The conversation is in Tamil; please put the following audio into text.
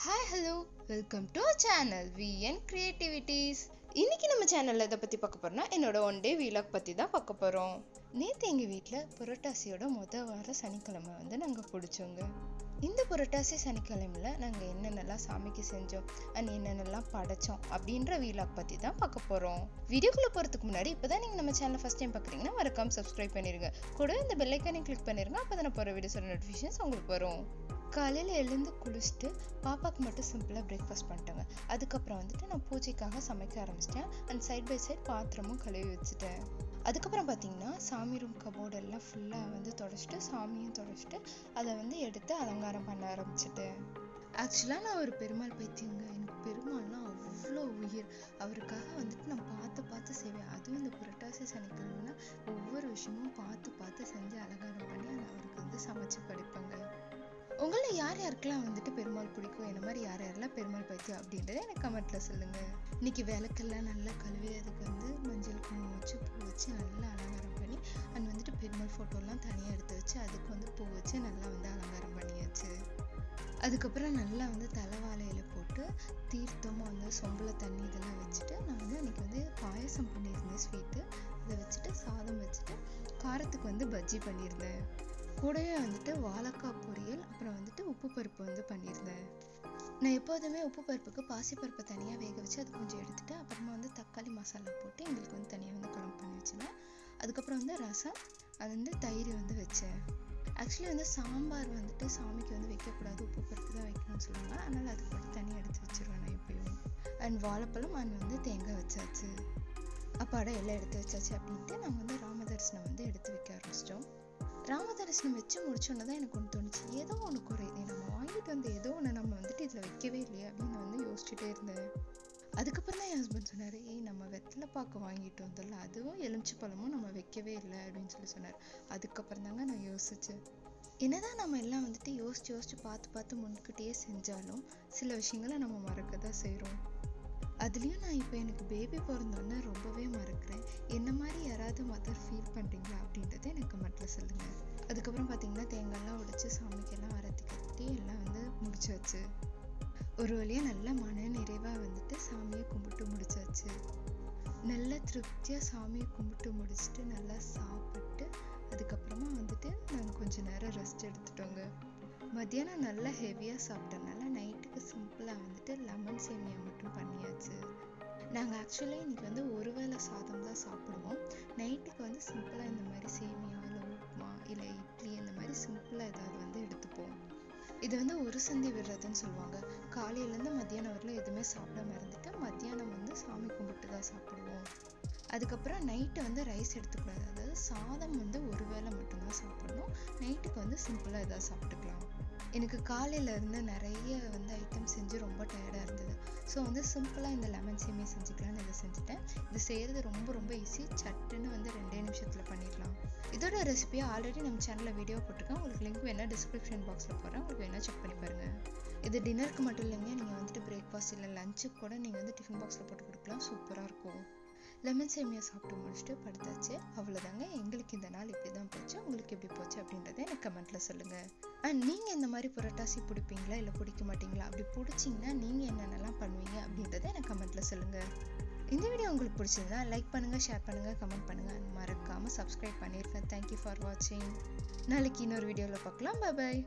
Hi hello welcome to channel VN creativities இன்னைக்கு நம்ம சேனலில் இதை பற்றி பார்க்க போகிறோம்னா என்னோட ஒன் டே வீலாக் பற்றி தான் பார்க்க போகிறோம் நேற்று எங்கள் வீட்டில் புரட்டாசியோட மொதல் வார சனிக்கிழமை வந்து நாங்கள் பிடிச்சோங்க. இந்த புரட்டாசி சனிக்கிழமையில் நாங்கள் என்னென்னலாம் சாமிக்கு செஞ்சோம் அண்ட் என்னென்னலாம் படைச்சோம் அப்படின்ற வீலாக் பற்றி தான் பார்க்க போகிறோம் வீடியோக்குள்ள போகிறதுக்கு முன்னாடி இப்பதான் நீங்கள் நம்ம சேனல் ஃபஸ்ட் டைம் பார்க்குறீங்கன்னா மறக்காம சப்ஸ்கிரைப் பண்ணிடுங்க கூட இந்த பெல்லைக்கானே ஐக்கானையும் கிளிக் பண்ணிருங்க அப்பதான் நான் போகிற வீடியோஸோட நோட்டிஃபிகேஷன்ஸ் உங்களுக்கு வரும். காலையில் எழுந்து குளிச்சுட்டு பாப்பாவுக்கு மட்டும் சிம்பிளாக பிரேக்ஃபாஸ்ட் பண்ணிட்டேங்க. அதுக்கப்புறம் வந்துட்டு நான் பூஜைக்காக சமைக்க ஆரம்பிச்சிட்டேன் அண்ட் சைட் பை சைட் பாத்திரமும் கழுவி வச்சுட்டேன். அதுக்கப்புறம் பார்த்தீங்கன்னா சாமி ரூம் கபோர்டு எல்லாம் ஃபுல்லாக வந்து தொடச்சிட்டு சாமியும் தொடச்சிட்டு அதை வந்து எடுத்து அலங்காரம் பண்ண ஆரம்பிச்சிட்டேன் ஆக்சுவலாக நான் ஒரு பெருமாள் பைத்தியங்க. எனக்கு பெருமாள்னா அவ்வளோ உயிர். அவருக்காக வந்துட்டு நான் பார்த்து பார்த்து செய்வேன். அதுவும் இந்த புரட்டாசி சனிக்கிழமைனா ஒவ்வொரு விஷயமும் பார்த்து பார்த்து செஞ்சு அலங்காரம் பண்ணி அதை அவருக்கு வந்து சமைச்சு படைப்பேங்க உங்களில் யார் யாருக்கெல்லாம் வந்துட்டு பெருமாள் பிடிக்கும்? பெருமாள் பைத்தியம் அப்படின்றத எனக்கு கமெண்ட்ல சொல்லுங்க. இன்னைக்கு விளக்கெல்லாம் நல்லா கழுவி அதுக்கு வந்து மஞ்சள் குங்குமம் வச்சு பூ வச்சு நல்லா அலங்காரம் பண்ணி அண்ட் வந்துட்டு பெருமாள் ஃபோட்டோலாம் தனியாக எடுத்து வச்சு அதுக்கு வந்து பூ வச்சு நல்லா வந்து அலங்காரம் பண்ணியாச்சு. அதுக்கப்புறம் நல்லா வந்து தலைவாழையில போட்டு தீர்த்தமாக வந்து சொம்பில் தண்ணி இதெல்லாம் வச்சுட்டு நான் வந்து அன்றைக்கி வந்து பாயசம் பண்ணியிருந்தேன் ஸ்வீட்டு அதை வச்சுட்டு சாதம் வச்சுட்டு காரத்துக்கு வந்து பஜ்ஜி பண்ணியிருந்தேன். கூடவே வந்துட்டு வாழைக்காய் பொரியல் அப்புறம் வந்துட்டு உப்பு பருப்பு வந்து பண்ணியிருந்தேன். நான் எப்போதுமே உப்பு பருப்புக்கு பாசிப்பருப்பை தனியாக வேக வச்சு அது கொஞ்சம் எடுத்துட்டு அப்புறமா வந்து தக்காளி மசாலா போட்டு எங்களுக்கு வந்து தனியாக வந்து குழம்பு பண்ணி வச்சுருந்தேன் அதுக்கப்புறம் வந்து ரசம் அது வந்து தயிர் வந்து வச்சேன். ஆக்சுவலி வந்து சாம்பார் வந்துட்டு சாமிக்கு வந்து வைக்கக்கூடாது உப்பு பருப்பு தான் வைக்கணும்னு சொல்லுவாங்க. அதனால் அது போட்டு தனியாக எடுத்து வச்சிருவேன் நான் எப்பயும். அண்ட் வாழைப்பழம் அண்ட் வந்து தேங்காய் வச்சாச்சு. அப்பாடா எல்லாம் எடுத்து வச்சாச்சு அப்படின்ட்டு நாங்கள் வந்து ராமதரிசனம் வந்து எடுத்து வைக்க ஆரம்பிச்சிட்டோம். ராமதரிசனம் வச்சு முடிச்சோன்னு தான் எனக்கு ஒன்று தோணுச்சு. ஏதோ ஒன்று குறையுது நம்ம வாங்கிட்டு வந்து ஏதோ ஒன்று நம்ம வந்துட்டு நான் இருந்தேன் அதுக்கப்புறம் தான் என் ஹஸ்பண்ட் சொன்னார் ஏய் நம்ம வெத்தலை பாக்கு வாங்கிட்டு வந்தோம்ல அதுவும் எலுமிச்சை பழமும் நம்ம வைக்கவே இல்லை அப்படின்னு சொல்லி சொன்னார். அதுக்கப்புறம் தாங்க நான் யோசித்தேன் என்னதான் நம்ம எல்லாம் வந்துட்டு யோசிச்சு யோசிச்சு பார்த்து பார்த்து முன்கிட்டேயே செஞ்சாலும் சில விஷயங்களை நம்ம மறக்க தான் செய்கிறோம் அதுலேயும் நான் இப்போ எனக்கு பேபி பிறந்தோன்னே ரொம்பவே மறக்கிறேன். என்ன மாதிரி யாராவது மதர் ஃபீல் பண்ணுறீங்களா அப்படின்றத எனக்கு மட்டில் சொல்லுங்கள் அதுக்கப்புறம் பார்த்தீங்கன்னா தேங்காய்லாம் உடைச்சி சாமிக்கெல்லாம் அரத்தி கட்டி எல்லாம் வந்து முடிச்சாச்சு. ஒரு வழியாக நல்ல மன நிறைவாக வந்துட்டு சாமியை கும்பிட்டு முடிச்சாச்சு. நல்லா திருப்தியாக சாமியை கும்பிட்டு முடிச்சுட்டு நல்லா சாப்பிட்டு அதுக்கப்புறமா வந்துட்டு நாங்கள் கொஞ்சம் நேரம் ரெஸ்ட் எடுத்துட்டோங்க. மத்தியானம் நல்லா ஹெவியாக சாப்பிட்டனால நைட்டுக்கு சிம்பிளாக வந்துட்டு லெமன் சேமியா மட்டும் பண்ணியாச்சு. நாங்கள் ஆக்சுவலாக இன்றைக்கி வந்து ஒரு வேளை சாதம் தான் சாப்பிடுவோம். நைட்டுக்கு வந்து சிம்பிளாக இந்த மாதிரி சேமியா இல்லை உப்புமா இல்லை இட்லி இந்த மாதிரி சிம்பிளாக ஏதாவது வந்து எடுத்துப்போம். இது வந்து ஒரு சந்தி விடுறதுன்னு சொல்லுவாங்க. காலையிலேருந்து மத்தியானம் வரலாம் எதுவுமே சாப்பிடாம இருந்துட்டு மத்தியானம் வந்து சாமி கும்பிட்டு தான் சாப்பிடுவோம். அதுக்கப்புறம் நைட்டு வந்து ரைஸ் எடுத்துக்கூடாது. அதாவது சாதம் வந்து ஒரு வேளை மட்டும்தான் சாப்பிடணும். நைட்டுக்கு வந்து சிம்பிளாக எதாவது சாப்பிட்டுக்கலாம். எனக்கு காலையில இருந்து நிறைய வந்து ஐட்டம் செஞ்சு ரொம்ப டயர்டாக இருந்தது. ஸோ வந்து சிம்பிளாக இந்த லெமன் சேமியா செஞ்சுக்கலாம்னு இதை செஞ்சுட்டேன். இது செய்கிறது ரொம்ப ரொம்ப ஈஸி சட்டுன்னு வந்து ரெண்டே நிமிஷத்தில் பண்ணிடலாம். இதோட ரெசிபியை ஆல்ரெடி நம்ம சேனலில் வீடியோ போட்டிருக்கேன். உங்களுக்கு லிங்க் வேணால் டிஸ்கிரிப்ஷன் பாக்ஸில் போகிறேன் உங்களுக்கு வேணால் செக் பண்ணி பாருங்கள் இது டின்னருக்கு மட்டும் இல்லைங்க. நீங்கள் வந்துட்டு பிரேக்ஃபாஸ்ட் இல்லை லஞ்சுக்கு கூட நீங்கள் வந்து டிஃபன் பாக்ஸில் போட்டு கொடுக்கலாம். சூப்பராக இருக்கும். லெமன் சேமியா சாப்பிட்டு முடிச்சுட்டு படுத்தாச்சு. அவ்வளோதாங்க எங்களுக்கு இந்த நாள் இப்படி தான் போச்சு. உங்களுக்கு எப்படி போச்சு அப்படின்றத எனக்கு கமெண்ட்டில் சொல்லுங்கள் அண்ட் நீங்கள் இந்த மாதிரி புரட்டாசி பிடிப்பீங்களா? இல்லை பிடிக்க மாட்டீங்களா? அப்படி பிடிச்சிங்கன்னா நீங்கள் என்னென்னலாம் பண்ணுவீங்க அப்படின்றத எனக்கு கமெண்ட்டில் சொல்லுங்கள் இந்த வீடியோ உங்களுக்கு பிடிச்சிருந்தா லைக் பண்ணுங்கள் ஷேர் பண்ணுங்கள் கமெண்ட் பண்ணுங்கள் மறக்காமல் சப்ஸ்கிரைப் பண்ணியிருக்கேன் தேங்க்யூ ஃபார் வாட்சிங் நாளைக்கு இன்னொரு வீடியோவில் பார்க்கலாம். பாய்